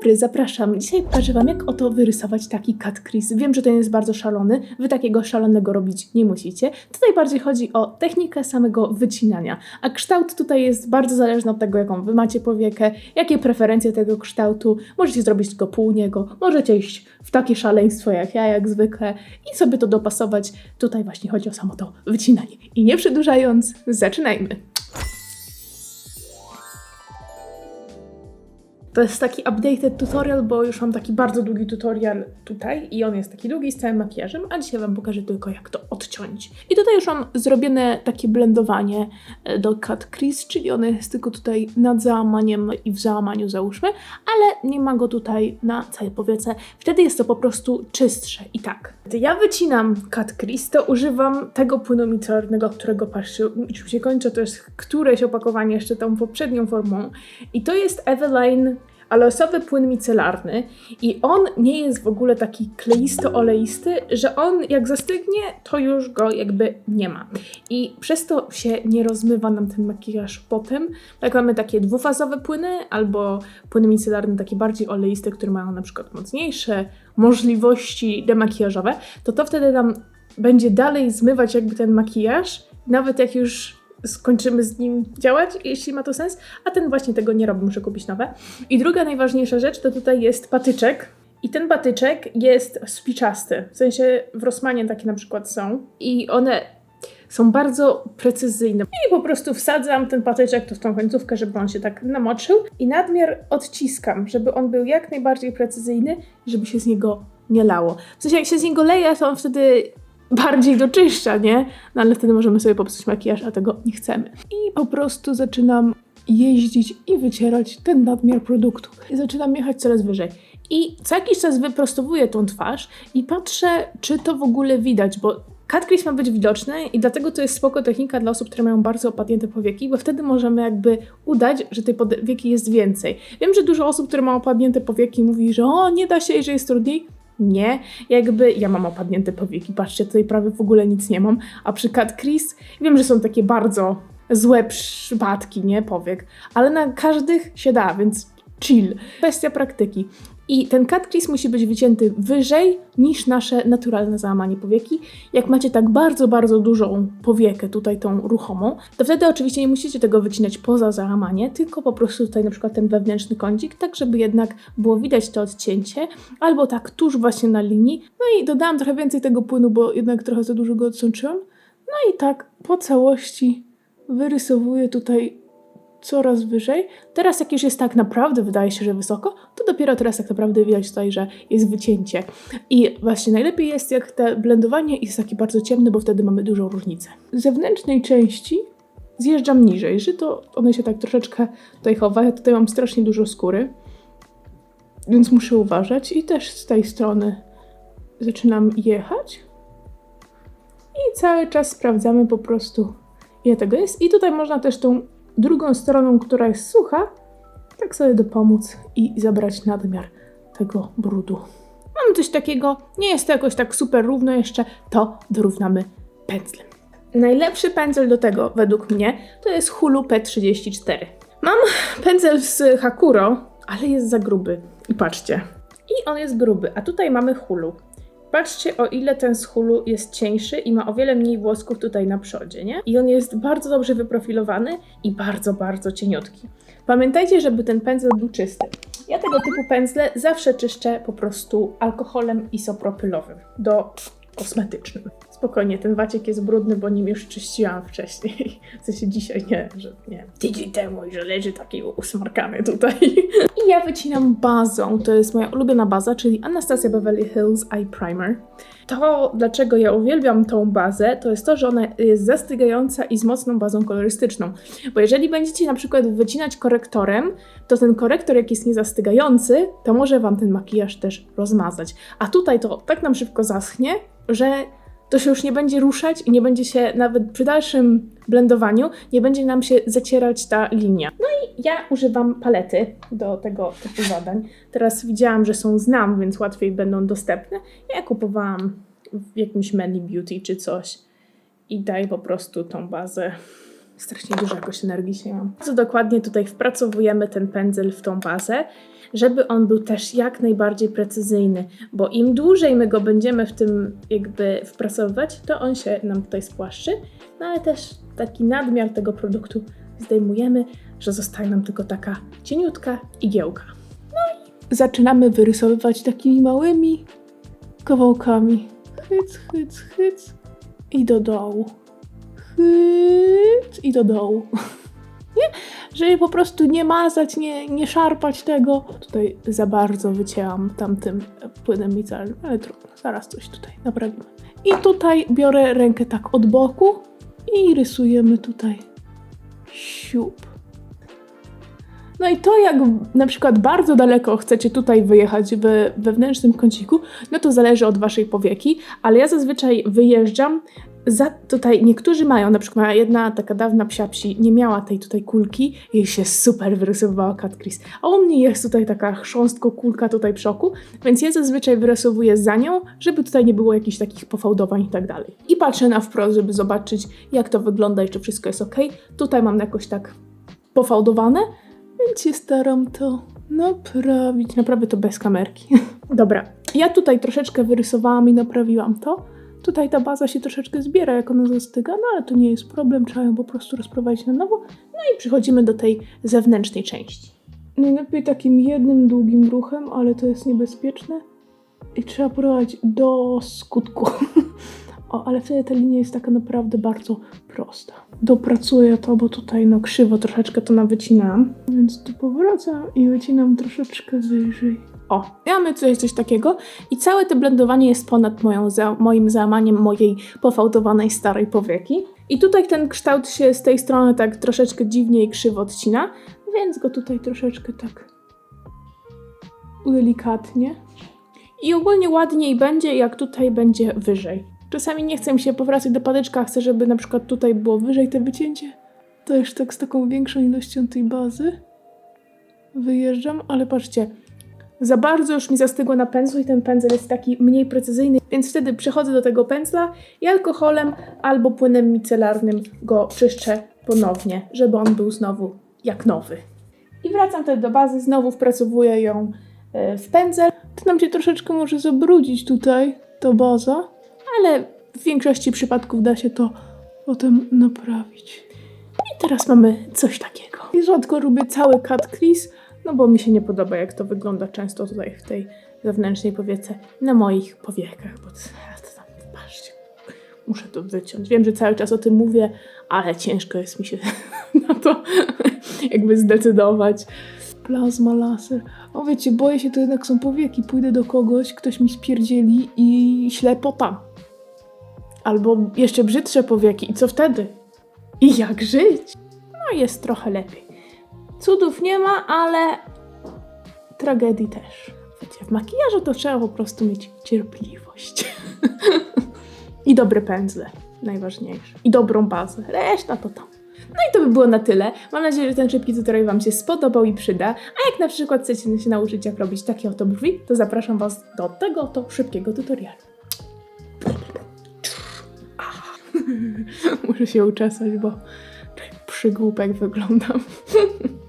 dobry, zapraszam. Dzisiaj pokażę Wam, jak oto wyrysować taki cut crease. Wiem, że ten jest bardzo szalony, Wy takiego szalonego robić nie musicie. Tutaj bardziej chodzi o technikę samego wycinania, a kształt tutaj jest bardzo zależny od tego, jaką Wy macie powiekę, jakie preferencje tego kształtu. Możecie zrobić tylko pół niego, możecie iść w takie szaleństwo jak ja, jak zwykle i sobie to dopasować. Tutaj właśnie chodzi o samo to wycinanie. I nie przedłużając, zaczynajmy. To jest taki updated tutorial, bo już mam taki bardzo długi tutorial tutaj i on jest taki długi z całym makijażem, a dzisiaj Wam pokażę tylko jak to odciąć. I tutaj już mam zrobione takie blendowanie e, do cut crease, czyli one jest tylko tutaj nad załamaniem i w załamaniu załóżmy, ale nie ma go tutaj na całej powiece. Wtedy jest to po prostu czystsze. I tak, gdy ja wycinam cut crease, to używam tego płynu micelarnego, którego patrzcie, już się kończę, to jest któreś opakowanie jeszcze tą poprzednią formą. I to jest Eveline aloesowy płyn micelarny i on nie jest w ogóle taki kleisto-oleisty, że on jak zastygnie, to już go jakby nie ma. I przez to się nie rozmywa nam ten makijaż potem. Jak mamy takie dwufazowe płyny albo płyny micelarne takie bardziej oleiste, które mają na przykład mocniejsze możliwości demakijażowe, to to wtedy nam będzie dalej zmywać jakby ten makijaż, nawet jak już skończymy z nim działać, jeśli ma to sens, a ten właśnie tego nie robi, muszę kupić nowe. I druga najważniejsza rzecz to tutaj jest patyczek. I ten patyczek jest spiczasty, w sensie w Rossmanie takie na przykład są i one są bardzo precyzyjne. I po prostu wsadzam ten patyczek tu w tą końcówkę, żeby on się tak namoczył i nadmiar odciskam, żeby on był jak najbardziej precyzyjny żeby się z niego nie lało. W sensie jak się z niego leje, to on wtedy bardziej doczyszcza, nie? No ale wtedy możemy sobie popsuć makijaż, a tego nie chcemy. I po prostu zaczynam jeździć i wycierać ten nadmiar produktu. I zaczynam jechać coraz wyżej. I co jakiś czas wyprostowuję tą twarz i patrzę, czy to w ogóle widać, bo cut crease ma być widoczny i dlatego to jest spoko technika dla osób, które mają bardzo opadnięte powieki, bo wtedy możemy jakby udać, że tej powieki jest więcej. Wiem, że dużo osób, które mają opadnięte powieki mówi, że o, nie da się i że jest trudniej. Nie, jakby ja mam opadnięte powieki, patrzcie, tutaj prawie w ogóle nic nie mam, a przy Crease wiem, że są takie bardzo złe przypadki, nie, powiek, ale na każdych się da, więc chill. Kwestia praktyki. I ten crease musi być wycięty wyżej niż nasze naturalne załamanie powieki. Jak macie tak bardzo, bardzo dużą powiekę, tutaj tą ruchomą, to wtedy oczywiście nie musicie tego wycinać poza załamanie, tylko po prostu tutaj na przykład ten wewnętrzny kącik, tak żeby jednak było widać to odcięcie, albo tak tuż właśnie na linii. No i dodałam trochę więcej tego płynu, bo jednak trochę za dużo go odsączyłam. No i tak po całości wyrysowuję tutaj coraz wyżej. Teraz jak już jest tak naprawdę, wydaje się, że wysoko, to dopiero teraz tak naprawdę widać tutaj, że jest wycięcie. I właśnie najlepiej jest, jak te blendowanie jest takie bardzo ciemne, bo wtedy mamy dużą różnicę. Z zewnętrznej części zjeżdżam niżej, że to one się tak troszeczkę tutaj chowa. Ja tutaj mam strasznie dużo skóry, więc muszę uważać. I też z tej strony zaczynam jechać. I cały czas sprawdzamy po prostu, ile tego jest. I tutaj można też tą drugą stroną, która jest sucha, tak sobie dopomóc i zabrać nadmiar tego brudu. Mamy coś takiego, nie jest to jakoś tak super równo jeszcze, to dorównamy pędzlem. Najlepszy pędzel do tego, według mnie, to jest Hulu P34. Mam pędzel z Hakuro, ale jest za gruby. I patrzcie. I on jest gruby, a tutaj mamy Hulu. Patrzcie, o ile ten z hulu jest cieńszy i ma o wiele mniej włosków tutaj na przodzie, nie? I on jest bardzo dobrze wyprofilowany i bardzo, bardzo cieniutki. Pamiętajcie, żeby ten pędzel był czysty. Ja tego typu pędzle zawsze czyszczę po prostu alkoholem isopropylowym do kosmetycznym. Spokojnie, ten waciek jest brudny, bo nim już czyściłam wcześniej. W sensie dzisiaj nie, że nie. Tydzień temu i że leży taki usmarkany tutaj. I ja wycinam bazą. To jest moja ulubiona baza, czyli Anastasia Beverly Hills Eye Primer. To, dlaczego ja uwielbiam tą bazę, to jest to, że ona jest zastygająca i z mocną bazą kolorystyczną. Bo jeżeli będziecie na przykład wycinać korektorem, to ten korektor, jak jest niezastygający, to może Wam ten makijaż też rozmazać. A tutaj to tak nam szybko zaschnie, że to się już nie będzie ruszać i nie będzie się nawet przy dalszym blendowaniu, nie będzie nam się zacierać ta linia. No i ja używam palety do tego typu zadań. Teraz widziałam, że są znam, więc łatwiej będą dostępne. Ja kupowałam w jakimś Manly Beauty czy coś i daję po prostu tą bazę Strasznie dużo jakoś energii się mam. Co dokładnie tutaj wpracowujemy ten pędzel w tą bazę, żeby on był też jak najbardziej precyzyjny, bo im dłużej my go będziemy w tym jakby wpracowywać, to on się nam tutaj spłaszczy, no ale też taki nadmiar tego produktu zdejmujemy, że zostaje nam tylko taka cieniutka igiełka. No i zaczynamy wyrysowywać takimi małymi kawałkami. Hyc, hyc, hyc i do dołu. I do dołu. Nie? Żeby po prostu nie mazać, nie, nie szarpać tego. Tutaj za bardzo wycięłam tamtym płynem micelnym, ale trudno, zaraz coś tutaj naprawimy. I tutaj biorę rękę tak od boku i rysujemy tutaj siup. No i to jak na przykład bardzo daleko chcecie tutaj wyjechać w wewnętrznym kąciku, no to zależy od waszej powieki, ale ja zazwyczaj wyjeżdżam za tutaj niektórzy mają, na przykład jedna taka dawna psia psi nie miała tej tutaj kulki, jej się super wyrysowywała Cat Chris, a u mnie jest tutaj taka chrząstko kulka tutaj przy oku, więc ja zazwyczaj wyrysowuję za nią, żeby tutaj nie było jakichś takich pofałdowań i tak dalej. I patrzę na wprost, żeby zobaczyć jak to wygląda i czy wszystko jest ok. Tutaj mam jakoś tak pofałdowane, więc się staram to naprawić. Naprawię to bez kamerki. Dobra, ja tutaj troszeczkę wyrysowałam i naprawiłam to. Tutaj ta baza się troszeczkę zbiera, jak ona zastyga, no ale to nie jest problem, trzeba ją po prostu rozprowadzić na nowo. No i przechodzimy do tej zewnętrznej części. Najlepiej takim jednym długim ruchem, ale to jest niebezpieczne. I trzeba prowadzić do skutku. o, ale wtedy ta linia jest taka naprawdę bardzo prosta. Dopracuję to, bo tutaj no krzywo troszeczkę to nawycinam. Więc tu powracam i wycinam troszeczkę wyżej. O, mamy coś, coś takiego i całe to blendowanie jest ponad moją, za, moim załamaniem mojej pofałdowanej starej powieki. I tutaj ten kształt się z tej strony tak troszeczkę dziwnie i krzywo odcina, więc go tutaj troszeczkę tak delikatnie. I ogólnie ładniej będzie, jak tutaj będzie wyżej. Czasami nie chcę mi się powracać do patyczka, chcę, żeby na przykład tutaj było wyżej te wycięcie. To już tak z taką większą ilością tej bazy wyjeżdżam, ale patrzcie, za bardzo już mi zastygło na pędzlu i ten pędzel jest taki mniej precyzyjny, więc wtedy przechodzę do tego pędzla i alkoholem albo płynem micelarnym go czyszczę ponownie, żeby on był znowu jak nowy. I wracam wtedy do bazy, znowu wpracowuję ją e, w pędzel. To nam się troszeczkę może zabrudzić tutaj, ta baza, ale w większości przypadków da się to potem naprawić. I teraz mamy coś takiego. I rzadko robię cały cut crease, no bo mi się nie podoba, jak to wygląda często tutaj w tej zewnętrznej powiece na moich powiekach, bo to, tam, patrzcie, muszę to wyciąć. Wiem, że cały czas o tym mówię, ale ciężko jest mi się na to jakby zdecydować. Plazma laser. O wiecie, boję się, to jednak są powieki. Pójdę do kogoś, ktoś mi spierdzieli i ślepota. Albo jeszcze brzydsze powieki. I co wtedy? I jak żyć? No jest trochę lepiej. Cudów nie ma, ale tragedii też. Wiecie, w makijażu to trzeba po prostu mieć cierpliwość. I dobre pędzle, najważniejsze. I dobrą bazę. Reszta to tam. No i to by było na tyle. Mam nadzieję, że ten szybki tutorial Wam się spodobał i przyda. A jak na przykład chcecie się nauczyć, jak robić takie oto brwi, to zapraszam Was do tego oto szybkiego tutorialu. Muszę się uczesać, bo przygłupek wyglądam.